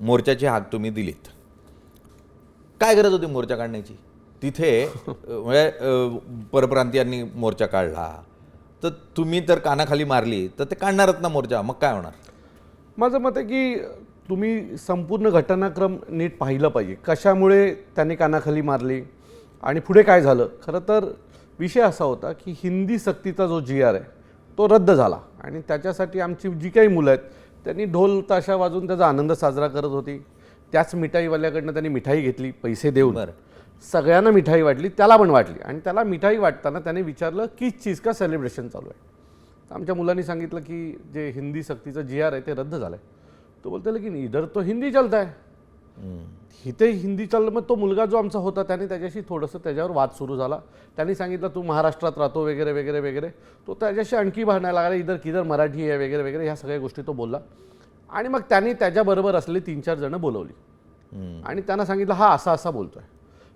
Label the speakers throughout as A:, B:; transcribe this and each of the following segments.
A: मोर्चाची हाक तुम्ही दिलीत. काय गरज होती मोर्चा काढण्याची? तिथे म्हणजे परप्रांतीयांनी मोर्चा काढला. तर तुम्ही तर कानाखाली मारली तर ते काढणारच ना मोर्चा. मग काय होणार?
B: माझं मत आहे की तुम्ही संपूर्ण घटनाक्रम नीट पाहिलं पाहिजे. कशामुळे त्यांनी कानाखाली मारली आणि पुढे काय झालं? खरं तर विषय असा होता की हिंदी सक्तीचा जो जी आर आहे तो रद्द झाला. आणि त्याच्यासाठी आमची जी काही मुलं आहेत त्यांनी ढोल ताशा वाजून त्याचा आनंद साजरा करत होती. त्याच मिठाईवाल्याकडनं त्यांनी मिठाई घेतली पैसे देऊन. सगळ्यांना मिठाई वाटली त्याला पण वाटली. आणि त्याला मिठाई वाटताना त्याने विचारलं की चीज का सेलिब्रेशन चालू आहे? आमच्या मुलांनी सांगितलं की जे हिंदी सक्तीचं जी आर आहे ते रद्द झालं आहे तो बोलतो लेकिन इधर तो हिंदी चलता है. इथे हिंदी चाललं मग तो मुलगा जो आमचा होता त्याने त्याच्याशी थोडंसं त्याच्यावर वाद सुरू झाला. त्यांनी सांगितलं तू महाराष्ट्रात राहतो वगैरे वगैरे वगैरे. तो त्याच्याशी आणखी भांडायला लागला इधर किधर मराठी आहे वगैरे वगैरे ह्या सगळ्या गोष्टी तो बोलला. आणि मग त्यांनी त्याच्याबरोबर असलेली तीन चार जणं बोलवली. आणि त्यांना सांगितलं हा असा असा बोलतोय.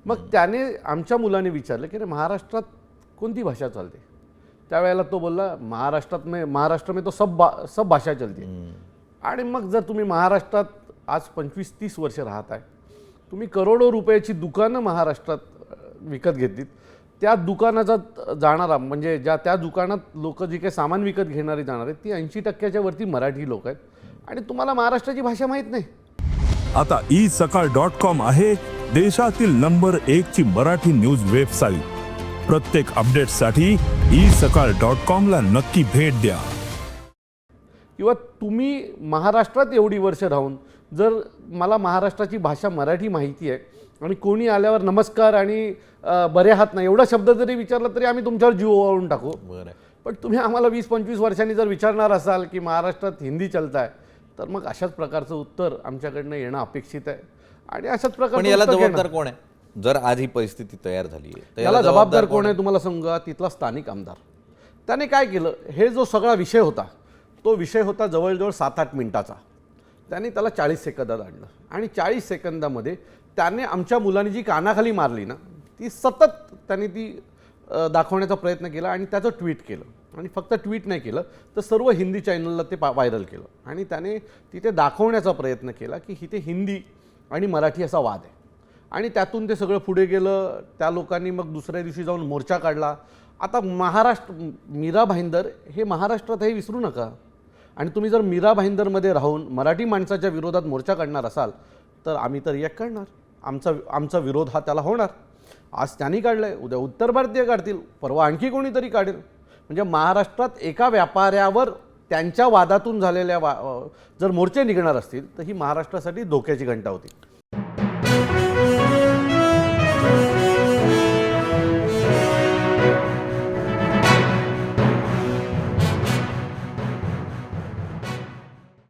B: मग त्याने आमच्या मुलाने विचारलं की रे महाराष्ट्रात कोणती भाषा चालते? त्यावेळेला तो बोलला महाराष्ट्रात में महाराष्ट्र में तो सब बा सब भाषा चलते आणि मग जर तुम्ही महाराष्ट्रात आज पंचवीस तीस वर्ष राहत आहे. तुम्ही करोडो रुपयाची दुकानं महाराष्ट्रात विकत घेतलीत. त्या दुकानाचा जाणारा म्हणजे ज्या त्या दुकानात लोक जी काही सामान विकत घेणारी जाणार आहेत ती ऐंशी टक्क्याच्या वरती मराठी लोक आहेत. आणि तुम्हाला महाराष्ट्राची भाषा माहीत नाही.
C: आता ई सकाळ डॉट कॉम आहे देशातील नंबर एक ची मराठी न्यूज वेबसाईट. प्रत्येक अपडेटसाठी ई सकाळ डॉट कॉम ला नक्की भेट द्या.
B: किंवा तुम्ही महाराष्ट्रात एवढी वर्ष राहून जर मला महाराष्ट्राची भाषा मराठी माहिती आहे आणि कोणी आल्यावर नमस्कार आणि बरे आहात ना एवढा शब्द जरी विचारला तरी आम्ही तुमच्यावर जीव ओवाळून टाकू.
A: बरं.
B: पण तुम्ही आम्हाला वीस पंचवीस वर्षांनी जर विचारणार असाल की महाराष्ट्रात हिंदी चालताय तर मग अशाच प्रकारचं उत्तर आमच्याकडनं येणं अपेक्षित आहे. आणि अशाच
A: पण
B: प्रकारचं
A: याला. जबाबदार कोण आहे? जर आज ही परिस्थिती तयार झाली आहे तर
B: याला जबाबदार कोण आहे तुम्हाला सांगा तिथला स्थानिक आमदार. त्याने काय केलं? हे जो सगळा विषय होता तो विषय होता जवळजवळ सात आठ मिनिटाचा. त्याने त्याला चाळीस सेकंदात आणलं आणि चाळीस सेकंदामध्ये त्याने आमच्या मुलांनी जी कानाखाली मारली ना ती सतत त्याने ती दाखवण्याचा प्रयत्न केला आणि त्याचं ट्विट केलं. आणि फक्त ट्विट नाही केलं तर सर्व हिंदी चॅनलला ते पा व्हायरल केलं. आणि त्याने तिथे दाखवण्याचा प्रयत्न केला की इथे हिंदी आणि मराठी असा वाद आहे. आणि त्यातून ते सगळं पुढे गेलं त्या लोकांनी मग दुसऱ्या दिवशी जाऊन मोर्चा काढला. आता महाराष्ट्र मीरा भाईंदर हे महाराष्ट्रात हे विसरू नका. आणि तुम्ही जर मीरा भाईंदरमध्ये राहून मराठी माणसाच्या विरोधात मोर्चा काढणार असाल तर आम्ही तर एक काढणार आमचा आमचा विरोध हा त्याला होणार. आज त्यांनी आहे उद्या उत्तर भारतीय काढतील परवा आणखी कोणीतरी काढेल. म्हणजे महाराष्ट्रात एका व्यापाऱ्यावर त्यांच्या वादातून झालेल्या वा जर मोर्चे निघणार असतील तर ही महाराष्ट्रासाठी धोक्याची घंटा होती.